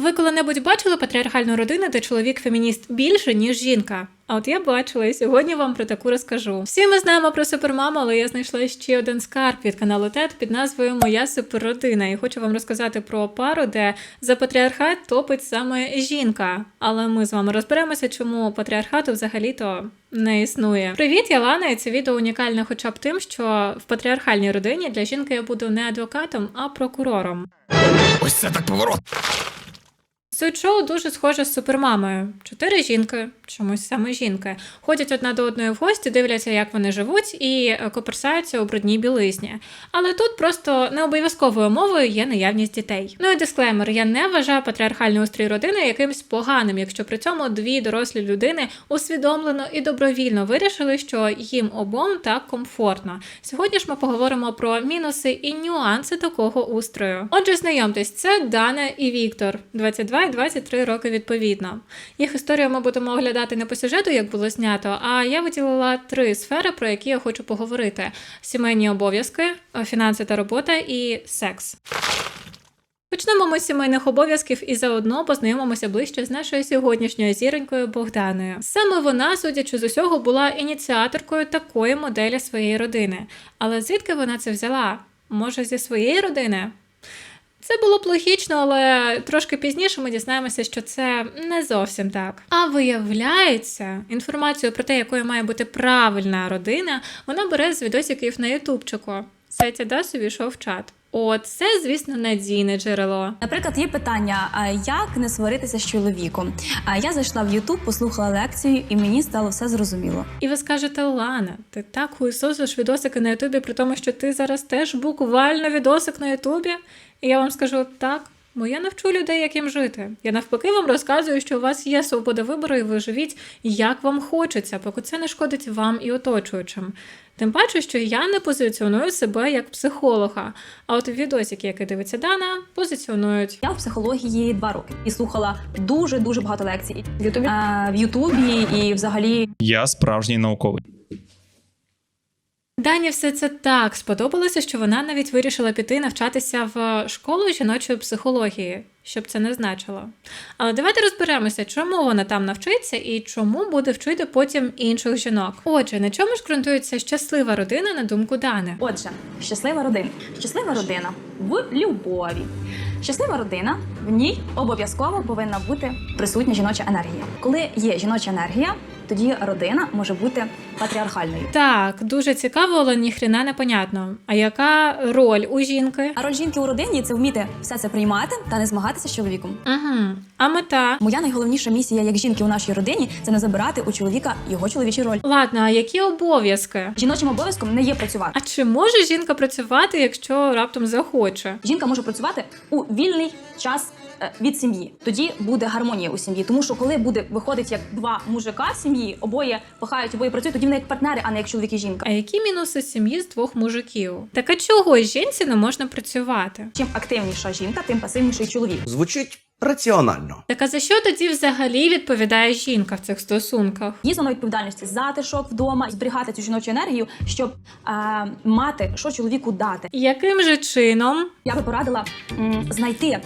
Ви коли-небудь бачили патріархальну родину, де чоловік фемініст більше, ніж жінка? А от я бачила і сьогодні вам про таку розкажу. Всі ми знаємо про супермаму, але я знайшла ще один скарб від каналу ТЕД під назвою Моя суперродина. І хочу вам розказати про пару, де за патріархат топить саме жінка. Але ми з вами розберемося, чому патріархату взагалі-то не існує. Привіт, я Лана, і це відео унікальне, хоча б тим, що в патріархальній родині для жінки я буду не адвокатом, а прокурором. Ось це так поворот. Суть шоу дуже схоже з супермамою. Чотири жінки, чомусь саме жінки, ходять одна до одної в гості, дивляться, як вони живуть, і е, коперсаються у брудній білизні. Але тут просто не обов'язковою мовою є наявність дітей. Ну і дисклеймер: я не вважаю патріархальний устрій родини якимсь поганим, якщо при цьому дві дорослі людини усвідомлено і добровільно вирішили, що їм обом так комфортно. Сьогодні ж ми поговоримо про мінуси і нюанси такого устрою. Отже, знайомтесь, це Дана і Віктор, 22 і 23 роки відповідно. Їх історію ми будемо оглядати не по сюжету, як було знято, а я виділила три сфери, про які я хочу поговорити: сімейні обов'язки, фінанси та робота і секс. Почнемо ми з сімейних обов'язків і заодно познайомимося ближче з нашою сьогоднішньою зіронькою Богданою. Саме вона, судячи з усього, була ініціаторкою такої моделі своєї родини. Але звідки вона це взяла? Може, зі своєї родини? Це було б логічно, але трошки пізніше ми дізнаємося, що це не зовсім так. А виявляється, інформацію про те, якою має бути правильна родина, вона бере з відосиків на ютубчику. Сайті Дасу йшов в чат. О, це, звісно, надійне джерело. Наприклад, є питання: а як не сваритися з чоловіком? А я зайшла в Ютуб, послухала лекцію, і мені стало все зрозуміло. І ви скажете, Лана, ти так хуйсосиш відосики на Ютубі, при тому, що ти зараз теж буквально відосик на Ютубі. І я вам скажу так. Бо я навчу людей, як їм жити. Я навпаки вам розказую, що у вас є свобода вибору, і ви живіть, як вам хочеться, поки це не шкодить вам і оточуючим. Тим паче, що я не позиціоную себе як психолога. А от відосики, які дивиться Дана, позиціонують. Я в психології два роки і слухала дуже дуже багато лекцій В Ютубі? А, в Ютубі і взагалі Я справжній науковий. Дані все це так сподобалося, що вона навіть вирішила піти навчатися в школу жіночої психології, щоб це не значило. Але давайте розберемося, чому вона там навчиться і чому буде вчити потім інших жінок. Отже, на чому ж ґрунтується щаслива родина на думку Дани? Отже, щаслива родина. Щаслива родина в любові. Щаслива родина в ній обов'язково повинна бути присутня жіноча енергія. Коли є жіноча енергія, тоді родина може бути патріархальною. Так, дуже цікаво, але ніхрена не понятно. А яка роль у жінки? А роль жінки у родині це вміти все це приймати та не змагатися з чоловіком. Угу. А мета? Моя найголовніша місія як жінки у нашій родині це не забирати у чоловіка його чоловічу роль. Ладно, а які обов'язки? Жіночим обов'язком не є працювати. А чи може жінка працювати, якщо раптом захоче? Жінка може працювати у вільний час від сім'ї. Тоді буде гармонія у сім'ї. Тому що коли буде виходить як два мужика в сім'ї, обоє пахають, обоє працюють, тоді вони як партнери, а не як чоловік і жінка. А які мінуси сім'ї з двох мужиків? Так а чого жінці не можна працювати? Чим активніша жінка, тим пасивніший чоловік. Звучить раціонально. Так а за що тоді взагалі відповідає жінка в цих стосунках? Є зона відповідальності затишок вдома, зберігати цю жіночу енергію, щоб е, мати що чоловіку дати. Яким же чином? Я би порадила м, знайти е,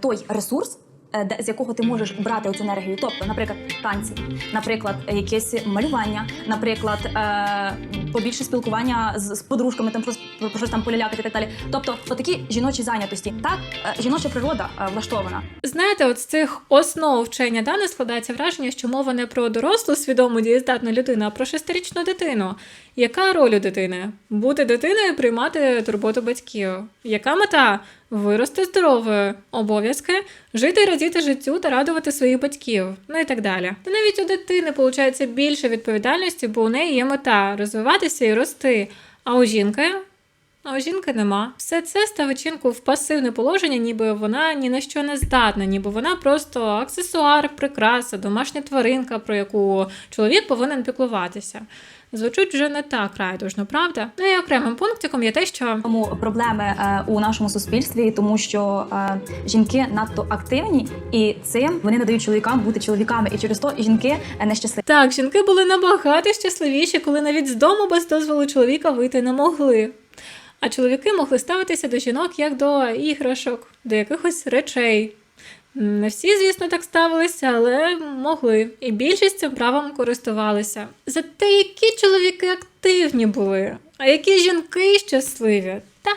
той ресурс. Е, З якого ти можеш брати цю енергію, тобто, наприклад, танці, наприклад, якесь малювання, наприклад, е, побільше спілкування з, з подружками, там щось про щось там полялякати і так далі. Тобто, отакі жіночі зайнятості. Так, е, жіноча природа влаштована. Знаєте, от з цих основ вчення Дани складається враження, що мова не про дорослу свідому дієздатну людину, а про шестирічну дитину. Яка роль у дитини? Бути дитиною приймати турботу батьків. Яка мета? Вирости здоровою, обов'язки, жити і радіти життю та радувати своїх батьків, ну і так далі. Та навіть у дитини виходить більше відповідальності, бо у неї є мета розвиватися і рости. А у жінки а у жінки нема. Все це ставить жінку в пасивне положення, ніби вона ні на що не здатна, ніби вона просто аксесуар, прикраса, домашня тваринка, про яку чоловік повинен піклуватися. Звучить вже не так райдужно, правда? Ну і окремим пунктиком є те, що Тому проблеми е, у нашому суспільстві, тому що е, жінки надто активні, і цим вони не дають чоловікам бути чоловіками, і через то жінки е, нещасливі. так, жінки були набагато щасливіші, коли навіть з дому без дозволу чоловіка вийти не могли. А чоловіки могли ставитися до жінок як до іграшок, до якихось речей. Не всі, звісно, так ставилися, але могли. І більшість цим правом користувалися. Зате які чоловіки активні були, а які жінки щасливі. Та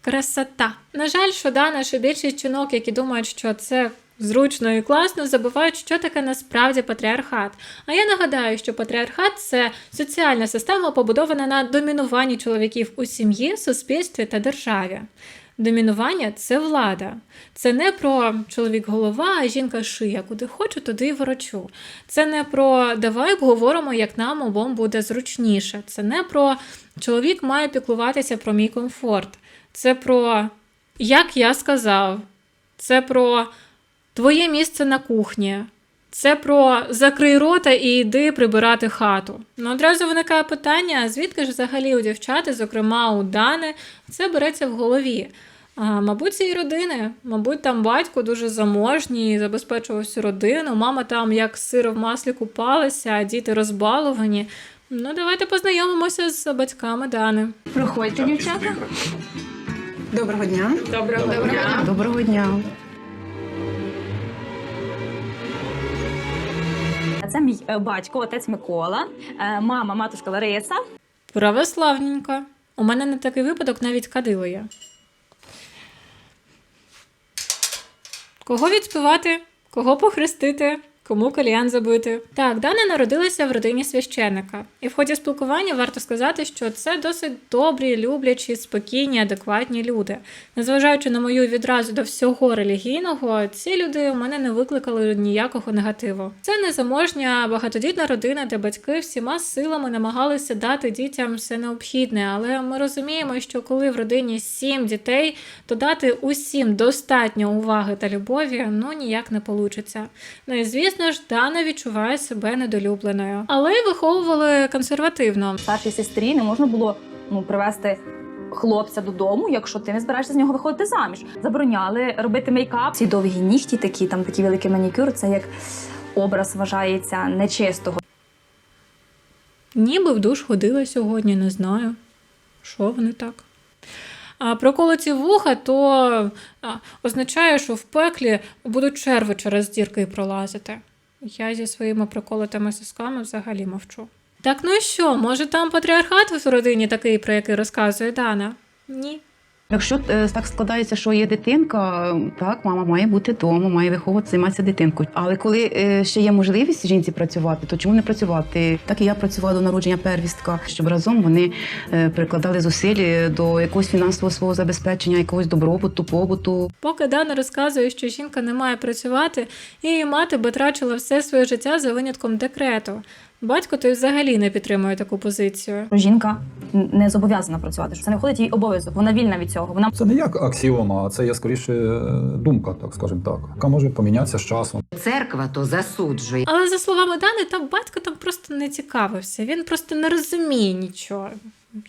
красота. На жаль, що Дана, що більшість жінок, які думають, що це зручно і класно, забувають, що таке насправді патріархат. А я нагадаю, що патріархат це соціальна система, побудована на домінуванні чоловіків у сім'ї, суспільстві та державі. Домінування це влада. Це не про чоловік голова, а жінка шия. Куди хочу, туди й ворочу. Це не про давай обговоримо, як нам обом буде зручніше. Це не про чоловік має піклуватися про мій комфорт. Це про як я сказав. Це про твоє місце на кухні. Це про закрий рота і йди прибирати хату. Ну одразу виникає питання: а звідки ж взагалі у дівчат, і, зокрема у Дани, це береться в голові. А, мабуть, цієї родини. Мабуть, там батько дуже заможній, забезпечував всю родину. Мама там як сир в маслі купалася, а діти розбаловані. Ну, давайте познайомимося з батьками Дани. Проходьте, дівчата. Доброго дня. Доброго, дня. Доброго дня. Це мій е, батько, отець Микола, е, мама, матушка Лариса. Православненько. У мене на такий випадок навіть кадило я. Кого відспівати, кого похрестити, кому кальян забити. Так, Дана народилася в родині священика. І в ході спілкування варто сказати, що це досить добрі, люблячі, спокійні, адекватні люди. Незважаючи на мою відразу до всього релігійного, ці люди у мене не викликали ніякого негативу. Це незаможня багатодітна родина, де батьки всіма силами намагалися дати дітям все необхідне. Але ми розуміємо, що коли в родині сім дітей, то дати усім достатньо уваги та любові ну ніяк не получиться. Ну і звісно ж, Дана відчуває себе недолюбленою, але й виховували консервативно. Старшій сестрі не можна було ну, привезти хлопця додому, якщо ти не збираєшся з нього виходити заміж. Забороняли робити мейкап. Ці довгі нігті, такі там такий великий манікюр, це як образ вважається нечистого. Ніби в душ ходила сьогодні, не знаю. Що вони так? А проколоті вуха, то означає, що в пеклі будуть черви через дірки пролазити. Я зі своїми проколотими сосками взагалі мовчу. Так ну і що, може там патріархат в родині такий, про який розказує Дана? Ні. Якщо е, так складається, що є дитинка, так, мама має бути вдома, має виховувати, займатися дитинкою. Але коли е, ще є можливість жінці працювати, то чому не працювати? Так і я працювала до народження первістка, щоб разом вони е, прикладали зусиль до якогось фінансового свого забезпечення, якогось добробуту, побуту. Поки Дана розказує, що жінка не має працювати, її мати би трачила все своє життя за винятком декрету. Батько той взагалі не підтримує таку позицію. Жінка не зобов'язана працювати. що Це не входить їй обов'язок. Вона вільна від цього. Вона Це не як аксіома, а це є скоріше е, думка, так скажемо так, яка може помінятися з часом. Церква то засуджує. Але за словами Дани, там батько там просто не цікавився. Він просто не розуміє нічого.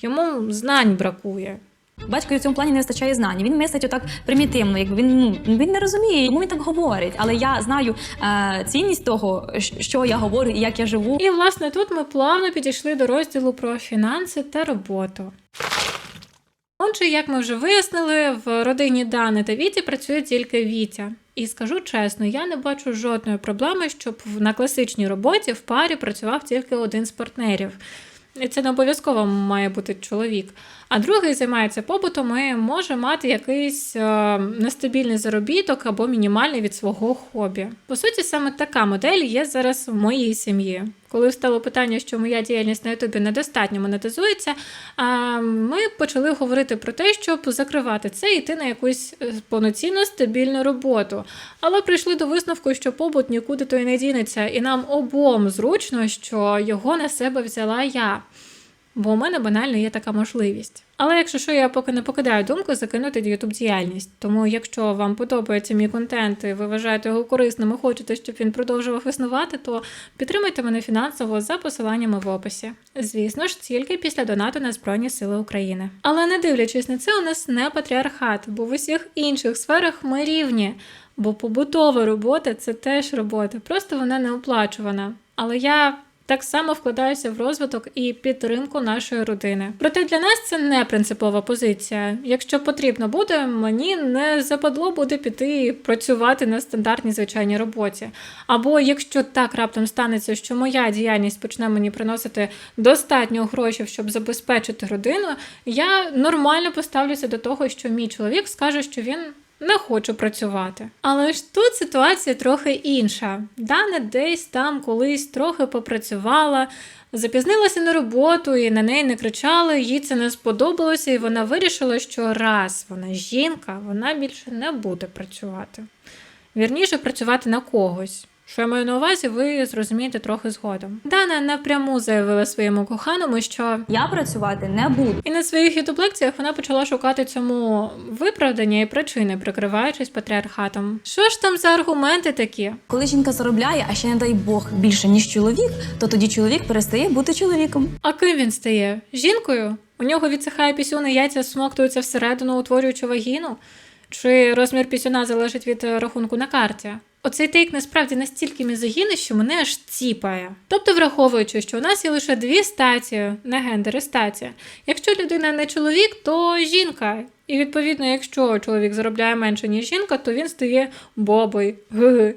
Йому знань бракує. Батько в цьому плані не вистачає знань. Він мислить отак примітивно, якби він ну він не розуміє, йому він так говорить. Але я знаю е, цінність того, що я говорю і як я живу. І власне тут ми плавно підійшли до розділу про фінанси та роботу. Отже, як ми вже вияснили, в родині Дани та Віті працює тільки Вітя. І скажу чесно, я не бачу жодної проблеми, щоб на класичній роботі в парі працював тільки один з партнерів. Це не обов'язково має бути чоловік. А другий займається побутом і може мати якийсь е, нестабільний заробіток або мінімальний від свого хобі. По суті, саме така модель є зараз в моїй сім'ї. Коли встало питання, що моя діяльність на Ютубі недостатньо монетизується, ми почали говорити про те, щоб закривати це і йти на якусь е, повноцінну стабільну роботу. Але прийшли до висновку, що побут нікуди то й не дінеться, і нам обом зручно, що його на себе взяла я. Бо у мене банально є така можливість. Але якщо що, я поки не покидаю думку закинути youtube діяльність. Тому, якщо вам подобається мій контент і ви вважаєте його корисним і хочете, щоб він продовжував існувати, то підтримайте мене фінансово за посиланнями в описі. Звісно ж, тільки після донату на Збройні Сили України. Але не дивлячись на це, у нас не патріархат, бо в усіх інших сферах ми рівні. Бо побутова робота це теж робота, просто вона не оплачувана. Але я так само вкладаються в розвиток і підтримку нашої родини. Проте для нас це не принципова позиція. Якщо потрібно буде, мені не западло буде піти працювати на стандартній звичайній роботі. Або якщо так раптом станеться, що моя діяльність почне мені приносити достатньо грошей, щоб забезпечити родину, я нормально поставлюся до того, що мій чоловік скаже, що він не хочу працювати. Але ж тут ситуація трохи інша. Дана десь там колись трохи попрацювала, запізнилася на роботу і на неї не кричали, їй це не сподобалося, і вона вирішила, що раз вона жінка, вона більше не буде працювати. Вірніше працювати на когось. Що я маю на увазі, ви зрозумієте трохи згодом. Дана напряму заявила своєму коханому, що Я працювати не буду. і на своїх ютуб-лекціях вона почала шукати цьому виправдання і причини, прикриваючись патріархатом. Що ж там за аргументи такі? Коли жінка заробляє, а ще не дай Бог більше ніж чоловік, то тоді чоловік перестає бути чоловіком. А ким він стає? Жінкою? У нього відсихає пісюн і яйця смоктуються всередину, утворюючи вагіну? Чи розмір пісюна залежить від е, рахунку на карті? Оцей тейк насправді настільки мізогінний, що мене аж ціпає. Тобто, враховуючи, що у нас є лише дві статі, не гендери статі. Якщо людина не чоловік, то жінка. І відповідно, якщо чоловік заробляє менше, ніж жінка, то він стає. Ги-ги.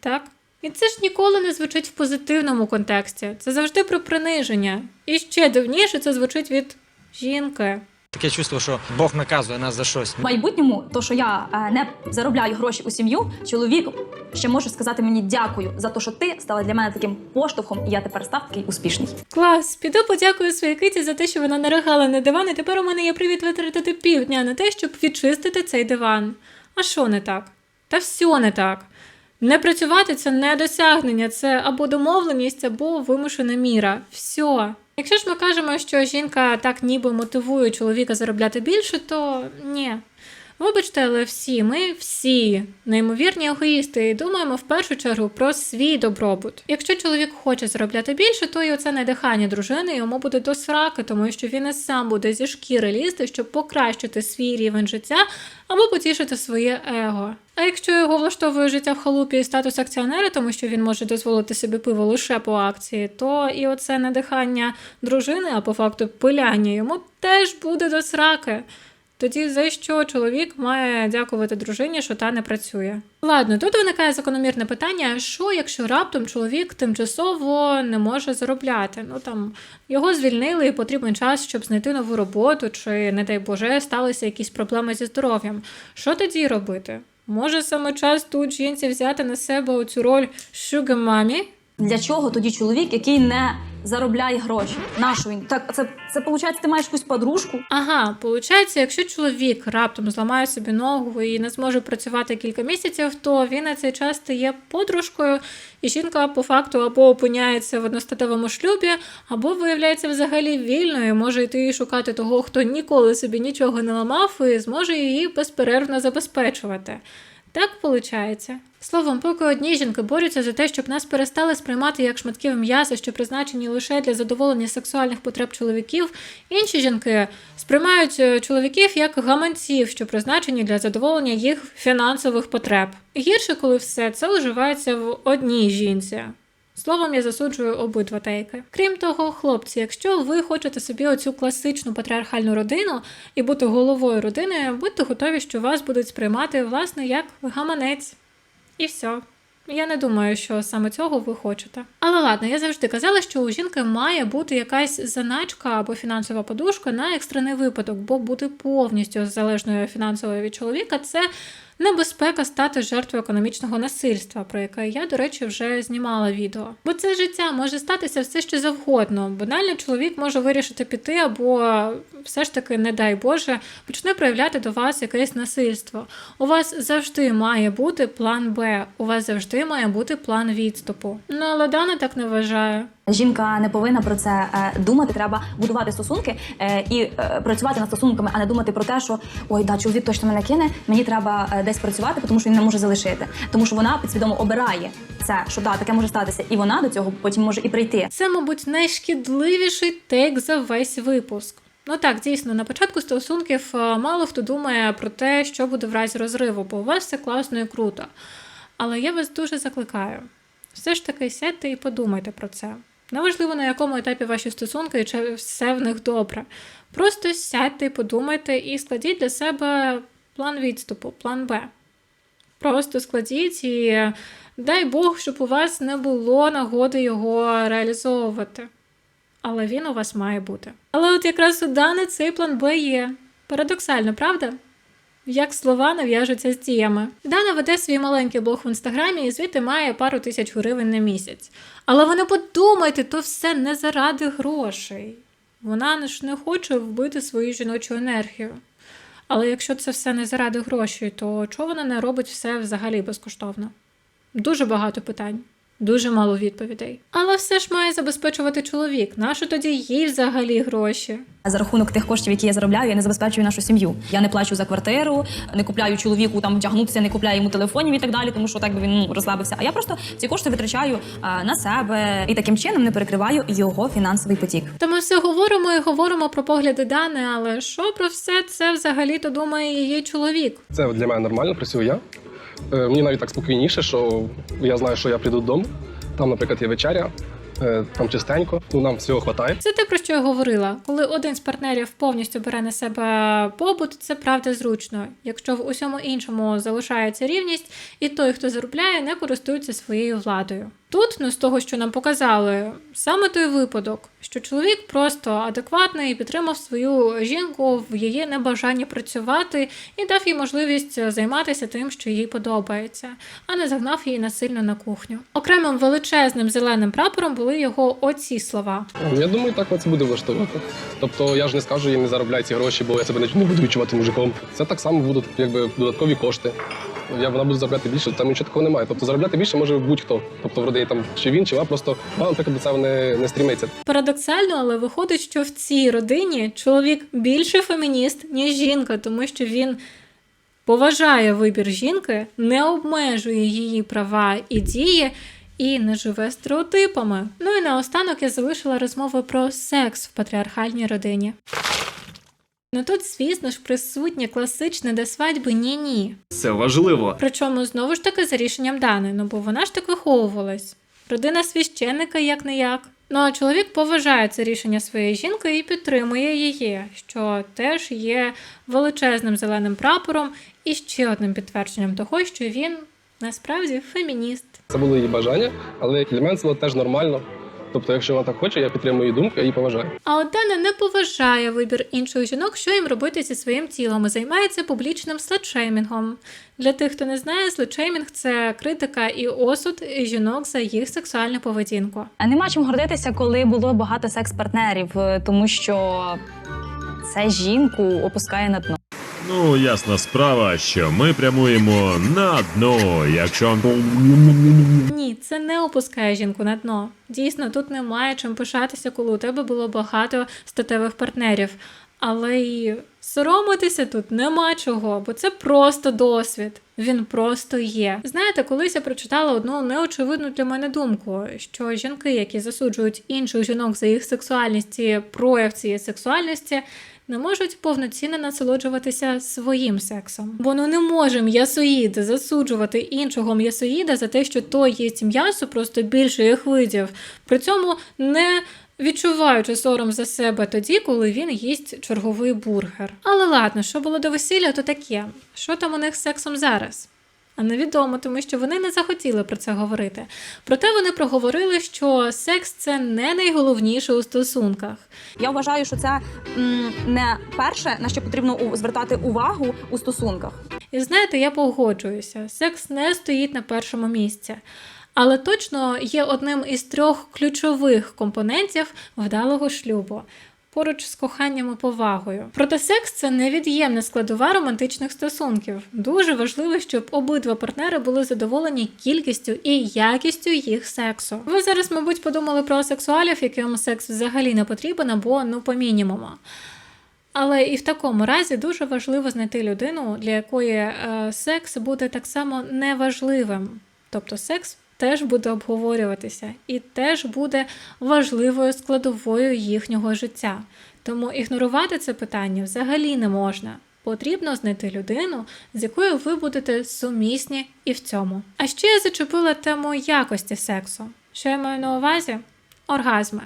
Так? І це ж ніколи не звучить в позитивному контексті. Це завжди про приниження. І ще дивніше це звучить від жінки. Таке чувство, що Бог наказує нас за щось. В майбутньому, то що я е, не заробляю гроші у сім'ю, чоловік ще може сказати мені дякую за те, що ти стала для мене таким поштовхом, і я тепер став такий успішний. Клас, піду подякую своїй киті за те, що вона наригала на диван, і тепер у мене є привід витратити півдня на те, щоб відчистити цей диван. А що не так? Та все не так. Не працювати це не досягнення, це або домовленість, або вимушена міра. Все. Якщо ж ми кажемо, що жінка так ніби мотивує чоловіка заробляти більше, то ні. Вибачте, але всі ми всі неймовірні егоїсти і думаємо в першу чергу про свій добробут. Якщо чоловік хоче заробляти більше, то і оце надихання дружини йому буде до сраки, тому що він і сам буде зі шкіри лізти, щоб покращити свій рівень життя або потішити своє его. А якщо його влаштовує життя в халупі і статус акціонера, тому що він може дозволити собі пиво лише по акції, то і оце надихання дружини, а по факту пиляння йому теж буде до сраки. Тоді за що чоловік має дякувати дружині, що та не працює? Ладно, тут виникає закономірне питання: що якщо раптом чоловік тимчасово не може заробляти? Ну там його звільнили і потрібен час, щоб знайти нову роботу, чи, не дай Боже, сталися якісь проблеми зі здоров'ям. Що тоді робити? Може саме час тут жінці взяти на себе оцю роль шуга мамі? Для чого тоді чоловік, який не заробляє гроші? Нашу він так це це виходить, ти маєш якусь подружку. Ага, получається, якщо чоловік раптом зламає собі ногу і не зможе працювати кілька місяців, то він на цей час стає подружкою, і жінка по факту або опиняється в одностатевому шлюбі, або виявляється взагалі вільною, може йти і шукати того, хто ніколи собі нічого не ламав, і зможе її безперервно забезпечувати. Так виходить. Словом, поки одні жінки борються за те, щоб нас перестали сприймати як шматків м'яса, що призначені лише для задоволення сексуальних потреб чоловіків, інші жінки сприймають е, чоловіків як гаманців, що призначені для задоволення їх фінансових потреб. Гірше, коли все це уживається в одній жінці. Словом, я засуджую обидва тейки. Крім того, хлопці, якщо ви хочете собі оцю класичну патріархальну родину і бути головою родини, будьте готові, що вас будуть сприймати власне як гаманець. І все. Я не думаю, що саме цього ви хочете. Але ладно, я завжди казала, що у жінки має бути якась заначка або фінансова подушка на екстрений випадок, бо бути повністю залежною фінансово від чоловіка це небезпека стати жертвою економічного насильства, про яке я, до речі, вже знімала відео. Бо це життя може статися все що завгодно. Банально чоловік може вирішити піти, або все ж таки, не дай Боже, почне проявляти до вас якесь насильство. У вас завжди має бути план Б, у вас завжди має бути план відступу. Ну але Дана так не вважає. Жінка не повинна про це е, думати. Треба будувати стосунки е, і е, працювати над стосунками, а не думати про те, що ой, да, чоловік точно мене кине. Мені треба десь працювати, тому що він не може залишити. Тому що вона підсвідомо обирає це, що да, таке може статися, і вона до цього потім може і прийти. Це, мабуть, найшкідливіший тейк за весь випуск. Ну так, дійсно, на початку стосунків мало хто думає про те, що буде в разі розриву, бо у вас все класно і круто. Але я вас дуже закликаю. Все ж таки сядьте і подумайте про це. Неважливо, на якому етапі ваші стосунки і чи все в них добре. Просто сядьте, подумайте і складіть для себе план відступу, план Б. Просто складіть і дай Бог, щоб у вас не було нагоди його реалізовувати. Але він у вас має бути. Але от якраз у Дани цей план Б є. Парадоксально, правда? Як слова нав'яжуться з діями. Дана веде свій маленький блог в інстаграмі і звідти має пару тисяч гривень на місяць. Але ви не подумайте, то все не заради грошей. Вона ж не хоче вбити свою жіночу енергію. Але якщо це все не заради грошей, то чого вона не робить все взагалі безкоштовно? Дуже багато питань, дуже мало відповідей. Але все ж має забезпечувати чоловік. Нащо тоді їй взагалі гроші? За рахунок тих коштів, які я заробляю, я не забезпечую нашу сім'ю. Я не плачу за квартиру, не купляю чоловіку там вдягнутися, не купляю йому телефонів і так далі, тому що так би він ну, розслабився. А я просто ці кошти витрачаю а, на себе і таким чином не перекриваю його фінансовий потік. Та ми все говоримо і говоримо про погляди Дани, але що про все це взагалі-то думає її чоловік? Це для мене нормально, працюю я. Е, Мені навіть так спокійніше, що я знаю, що я прийду додому. Там, наприклад, є вечеря, е, там чистенько, ну нам всього вистачає. Це те, про що я говорила. Коли один з партнерів повністю бере на себе побут, це правда зручно. Якщо в усьому іншому залишається рівність, і той, хто заробляє, не користується своєю владою. Тут, ну з того, що нам показали, саме той випадок, що чоловік просто адекватний підтримав свою жінку в її небажанні працювати і дав їй можливість займатися тим, що їй подобається, а не загнав її насильно на кухню. Окремим величезним зеленим прапором були його оці слова. Я думаю, так це буде влаштовувати. Тобто я ж не скажу, я не заробляю ці гроші, бо я себе не буду відчувати мужиком. Це так само будуть якби додаткові кошти. Я вона буде заробляти більше, там нічого такого немає. Тобто заробляти більше може будь-хто. Тобто в родині там чи він, чи вона, просто вона, наприклад, до цього не, не стрімиться. Парадоксально, але виходить, що в цій родині чоловік більше фемініст, ніж жінка, тому що він поважає вибір жінки, не обмежує її права і дії. І не живе стереотипами. Ну і наостанок я залишила розмову про секс в патріархальній родині. Ну тут, звісно ж, присутнє класичне до свадьби ні-ні. Це важливо. Причому знову ж таки за рішенням Дани, ну бо вона ж так виховувалась. Родина священника як не як. Ну а чоловік поважає це рішення своєї жінки і підтримує її, що теж є величезним зеленим прапором і ще одним підтвердженням того, що він насправді фемініст. Це було її бажання, але для мене це було теж нормально. Тобто, якщо вона так хоче, я підтримую її думку, я її поважаю. А от Дана не поважає вибір інших жінок, що їм робити зі своїм тілом, і займається публічним следшеймінгом. Для тих, хто не знає, следшеймінг – це критика і осуд жінок за їх сексуальну поведінку. А Нема чим гордитися, коли було багато секс-партнерів, е, тому що це жінку опускає на дно. Ну, ясна справа, що ми прямуємо на дно, якщо Ні, це не опускає жінку на дно. Дійсно, тут немає чим пишатися, коли у тебе було багато статевих партнерів. Але й соромитися тут нема чого, бо це просто досвід. Він просто є. Знаєте, колись я прочитала одну неочевидну для мене думку, що жінки, які засуджують інших жінок за їх сексуальність і прояв цієї сексуальності, не можуть повноцінно насолоджуватися своїм сексом. Бо ну не може м'ясоїд засуджувати іншого м'ясоїда за те, що той їсть м'ясо просто більше їх видів. При цьому не відчуваючи сором за себе тоді, коли він їсть черговий бургер. Але ладно, що було до весілля, то таке. Що там у них з сексом зараз? А невідомо, тому що вони не захотіли про це говорити. Проте вони проговорили, що секс це не найголовніше у стосунках. Я вважаю, що це м, не перше, на що потрібно звертати увагу у стосунках. І знаєте, я погоджуюся, секс не стоїть на першому місці, але точно є одним із трьох ключових компонентів вдалого шлюбу. Поруч з коханням і повагою. Проте секс це невід'ємна складова романтичних стосунків. Дуже важливо, щоб обидва партнери були задоволені кількістю і якістю їх сексу. Ви зараз, мабуть, подумали про сексуалів, яким секс взагалі не потрібен, або ну по мінімуму. Але і в такому разі дуже важливо знайти людину, для якої е, секс буде так само неважливим. Тобто секс теж буде обговорюватися і теж буде важливою складовою їхнього життя. Тому ігнорувати це питання взагалі не можна. Потрібно знайти людину, з якою ви будете сумісні і в цьому. А ще я зачепила тему якості сексу. Що я маю на увазі? оргазми.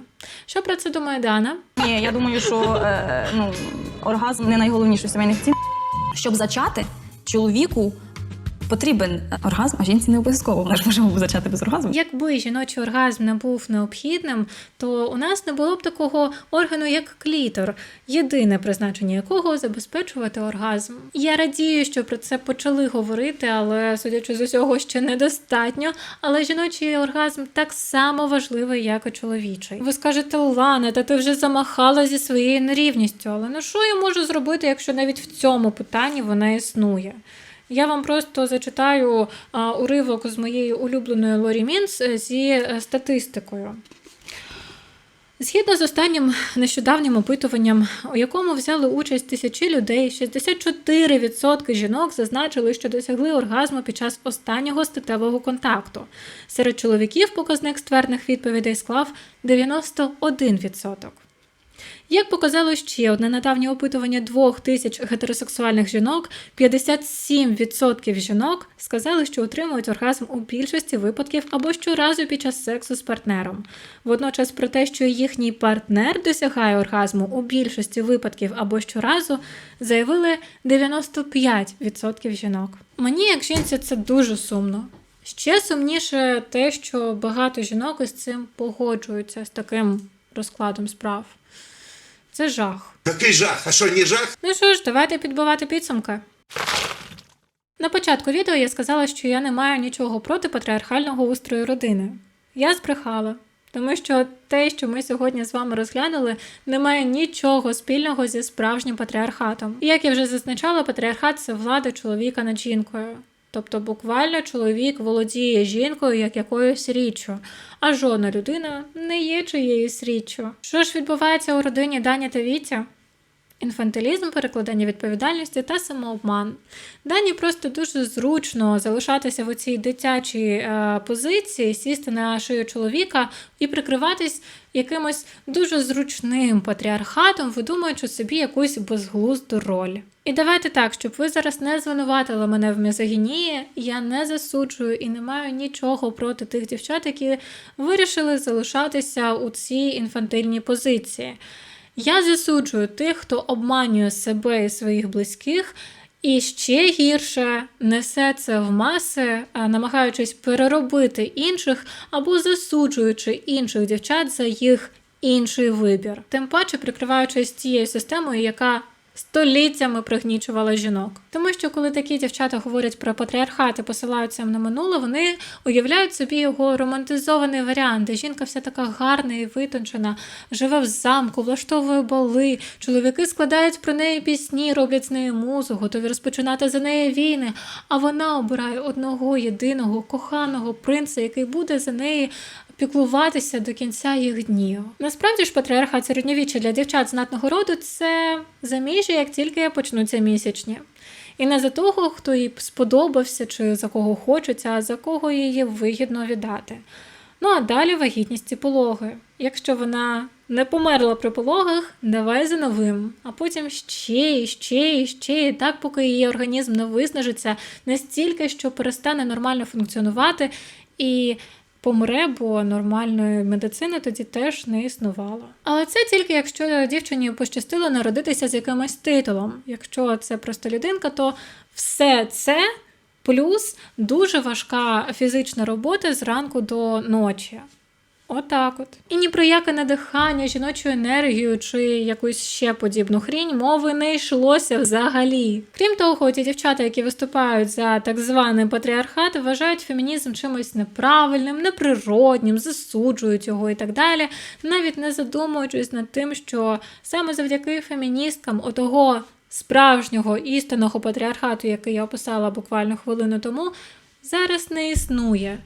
Що про це думає Дана? Ні, я думаю, що е, ну, оргазм не найголовніше в сімейних цін. Щоб зачати, чоловіку потрібен оргазм, а жінці не обов'язково. Вона ж може зачати без оргазму. Якби жіночий оргазм не був необхідним, то у нас не було б такого органу, як клітор, єдине призначення якого забезпечувати оргазм. Я радію, що про це почали говорити, але судячи з усього, ще недостатньо. Але жіночий оргазм так само важливий, як і чоловічий. Ви скажете, Лана, та ти вже замахала зі своєю нерівністю. Але ну що я можу зробити, якщо навіть в цьому питанні вона існує? Я вам просто зачитаю уривок з моєї улюбленої Лорі Мінс е, зі е, статистикою. Згідно з останнім нещодавнім опитуванням, у якому взяли участь тисячі людей, 64% жінок зазначили, що досягли оргазму під час останнього статевого контакту. Серед чоловіків показник ствердних відповідей склав 91%. Як показало ще одне недавнє опитування двох тисяч гетеросексуальних жінок, 57% жінок сказали, що отримують оргазм у більшості випадків або щоразу під час сексу з партнером. Водночас про те, що їхній партнер досягає оргазму у більшості випадків або щоразу, заявили 95% жінок. Мені, як жінці, це дуже сумно. Ще сумніше те, що багато жінок із цим погоджуються з таким розкладом справ. Це жах. Такий жах, а що, не жах? Ну що ж, давайте підбивати підсумки. На початку відео я сказала, що я не маю нічого проти патріархального устрою родини. Я збрехала, тому що те, що ми сьогодні з вами розглянули, не має нічого спільного зі справжнім патріархатом. І як я вже зазначала, патріархат це влада чоловіка над жінкою. Тобто буквально чоловік володіє жінкою як якоюсь річчю, а жодна людина не є чиєюсь річчю. Що ж відбувається у родині Дані та Вітя? Інфантилізм, перекладання відповідальності та самообман. Дані просто дуже зручно залишатися в цій дитячій е, позиції, сісти на шию чоловіка і прикриватись якимось дуже зручним патріархатом, видумуючи собі якусь безглузду роль. І давайте так, щоб ви зараз не звинуватили мене в мізогінії, я не засуджую і не маю нічого проти тих дівчат, які вирішили залишатися у цій інфантильній позиції. Я засуджую тих, хто обманює себе і своїх близьких, і ще гірше несе це в маси, намагаючись переробити інших або засуджуючи інших дівчат за їх інший вибір. Тим паче прикриваючись тією системою, яка століттями пригнічувала жінок. Тому що коли такі дівчата говорять про патріархат і посилаються на минуле, вони уявляють собі його романтизований варіант, де жінка вся така гарна і витончена, живе в замку, влаштовує бали, чоловіки складають про неї пісні, роблять з нею музу, готові розпочинати за неї війни. А вона обирає одного єдиного коханого принца, який буде за неї піклуватися до кінця їх днів. Насправді ж патріархат середньовіччя для дівчат знатного роду це заміжжя, як тільки почнуться місячні. І не за того, хто їй сподобався чи за кого хочеться, а за кого її вигідно віддати. Ну а далі вагітність і пологи. Якщо вона не померла при пологах, давай за новим. А потім ще і ще і ще, і так, поки її організм не виснажиться настільки, що перестане нормально функціонувати і помре, бо нормальної медицини тоді теж не існувало. Але це тільки якщо дівчині пощастило народитися з якимось титулом. Якщо це просто людинка, то все це. Плюс дуже важка фізична робота зранку до ночі. Отак от. І ні про яке надихання, жіночу енергію чи якусь ще подібну хрінь мови не йшлося взагалі. Крім того, ті дівчата, які виступають за так званий патріархат, вважають фемінізм чимось неправильним, неприроднім, засуджують його і так далі, навіть не задумуючись над тим, що саме завдяки феміністкам отого справжнього істинного патріархату, який я описала буквально хвилину тому, зараз не існує.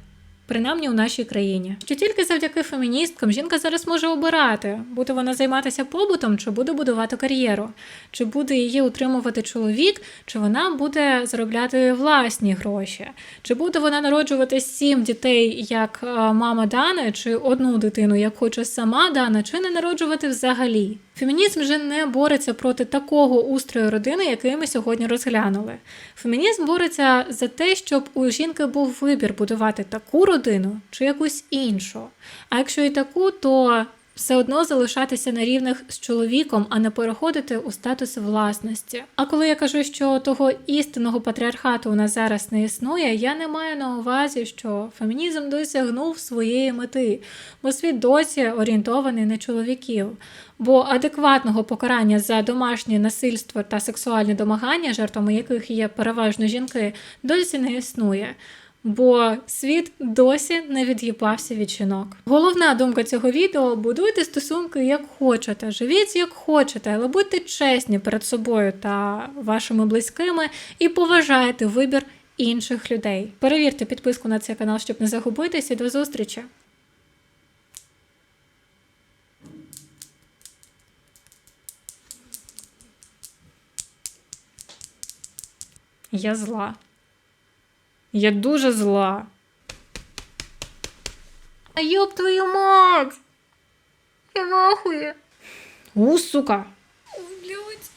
Принаймні у нашій країні. Що тільки завдяки феміністкам жінка зараз може обирати, буде вона займатися побутом, чи буде будувати кар'єру, чи буде її утримувати чоловік, чи вона буде заробляти власні гроші, чи буде вона народжувати сім дітей, як е, мама Дани, чи одну дитину, як хоче сама Дана, чи не народжувати взагалі. Фемінізм вже не бореться проти такого устрою родини, який ми сьогодні розглянули. Фемінізм бореться за те, щоб у жінки був вибір будувати таку родину чи якусь іншу. А якщо і таку, то все одно залишатися на рівних з чоловіком, а не переходити у статус власності. А коли я кажу, що того істинного патріархату у нас зараз не існує, я не маю на увазі, що фемінізм досягнув своєї мети, бо світ досі орієнтований на чоловіків. Бо адекватного покарання за домашнє насильство та сексуальні домагання, жертвами яких є переважно жінки, досі не існує. Бо світ досі не від'їбався від жінок. Головна думка цього відео: будуйте стосунки як хочете, живіть як хочете, але будьте чесні перед собою та вашими близькими і поважайте вибір інших людей. Перевірте підписку на цей канал, щоб не загубитись, і до зустрічі! Я зла. Я дуже зла. А ёб твою мать! Я в ахуе. У, сука. Блять.